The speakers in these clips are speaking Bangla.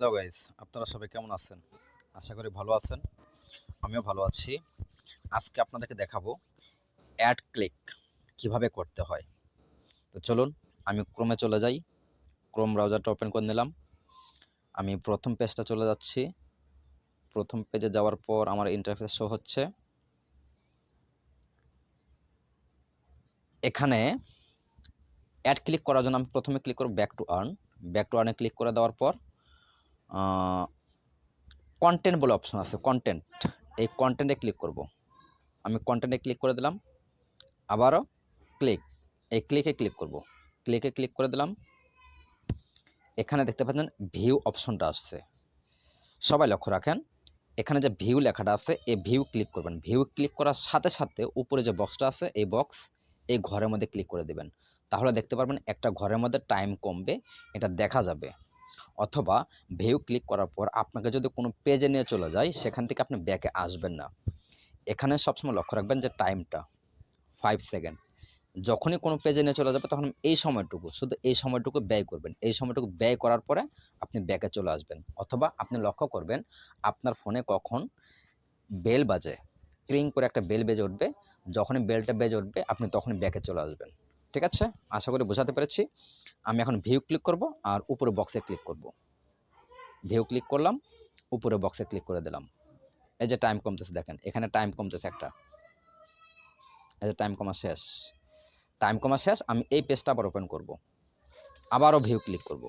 হ্যালো গাইস আপনারা সবাই কেমন আছেন? আশা করি ভালো আছেন। আমিও ভালো আছি। আজকে আপনাদেরকে দেখাবো অ্যাড ক্লিক কীভাবে করতে হয়। তো চলুন, আমি ক্রমে চলে যাই। ক্রোম ব্রাউজারটা ওপেন করে নিলাম। আমি প্রথম পেজটা চলে যাচ্ছি। প্রথম পেজে যাওয়ার পর আমার ইন্টারফেস শো হচ্ছে। এখানে অ্যাড ক্লিক করার জন্য আমি প্রথমে ক্লিক করব back to earn back to আর্নে click করে দেওয়ার পর কন্টেন্ট বলে অপশন আছে কন্টেন্ট এই কন্টেন্টে ক্লিক করব। আমি কন্টেন্টে ক্লিক করে দিলাম, আবারও ক্লিক এই ক্লিকে ক্লিক করব। ক্লিকে ক্লিক করে দিলাম। এখানে দেখতে পাচ্ছেন ভিউ অপশনটা আসছে। সবাই লক্ষ্য রাখেন, এখানে যে ভিউ লেখাটা আছে, এই ভিউ ক্লিক করবেন। ভিউ ক্লিক করার সাথে সাথে উপরে যে বক্সটা আছে, এই বক্স এই ঘরের মধ্যে ক্লিক করে দেবেন। তাহলে দেখতে পারবেন একটা ঘরের মধ্যে টাইম কমবে, এটা দেখা যাবে। অথবা ভিউ ক্লিক করার পর আপনাকে যদি কোনো পেজে নিয়ে চলে যায়, সেখান থেকে আপনি ব্যাকে আসবেন না। এখানে সবসময় লক্ষ্য রাখবেন যে টাইমটা ফাইভ সেকেন্ড যখনই কোনো পেজে নিয়ে চলে যাবে, তখন এই সময়টুকু, শুধু এই সময়টুকু ব্যয় করবেন। এই সময়টুকু ব্যয় করার পরে আপনি ব্যাকে চলে আসবেন। অথবা আপনি লক্ষ্য করবেন, আপনার ফোনে কখন বেল বাজে। ক্রিং করে একটা বেল বেজে উঠবে। যখনই বেলটা বেজে উঠবে, আপনি তখনই ব্যাকে চলে আসবেন। ঠিক আছে? আশা করি বোঝাতে পেরেছি। আমি এখন ভিউ ক্লিক করব আর উপরে বক্সে ক্লিক করব। ভিউ ক্লিক করলাম, উপরে বক্সে ক্লিক করে দিলাম। এই যে টাইম কমতেছে দেখেন, এখানে টাইম কমতেছে একটা। এই যে টাইম কমা শেষ। টাইম কমা শেষ, আমি এই পেজটা আবার ওপেন করব। আবারও ভিউ ক্লিক করব।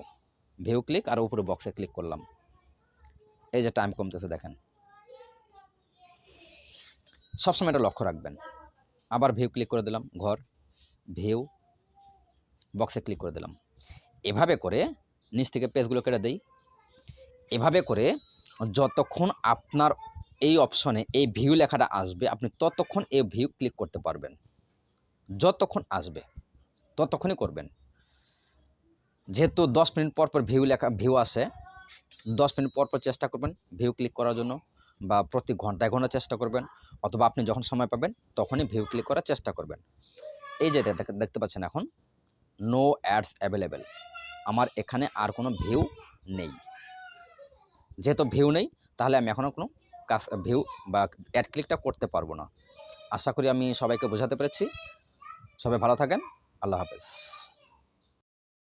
ভিউ ক্লিক আর উপরে বক্সে ক্লিক করলাম। এই যে টাইম কমতেছে দেখেন। সবসময় এটা লক্ষ্য রাখবেন। আবার ভিউ ক্লিক করে দিলাম, ঘর। ভিউ বক্সে ক্লিক করে দিলাম। এভাবে করে নিচ থেকে পেজগুলো কেটে দেই। এভাবে করে যতক্ষণ আপনার এই অপশনে এই ভিউ লেখাটা আসবে, আপনি ততক্ষণ এই ভিউ ক্লিক করতে পারবেন। যতক্ষণ আসবে, ততক্ষণই করবেন। যেহেতু দশ মিনিট পর পর ভিউ লেখা ভিউ আসে, দশ মিনিট পর পর চেষ্টা করবেন ভিউ ক্লিক করার জন্য বা প্রতি ঘন্টায় ঘণ্টা চেষ্টা করবেন অথবা আপনি যখন সময় পাবেন তখনই ভিউ ক্লিক করার চেষ্টা করবেন। এই যে দেখতে পাচ্ছেন এখন? নো অ্যাডস অ্যাভেলেবেল আমার এখানে আর কোনো ভিউ নেই। যেহেতু ভিউ নেই, তাহলে আমি এখনও কোনো কাজ ভিউ বা অ্যাড ক্লিকটা করতে পারব না। আশা করি আমি সবাইকে বোঝাতে পেরেছি। সবাই ভালো থাকেন। আল্লাহ হাফেজ।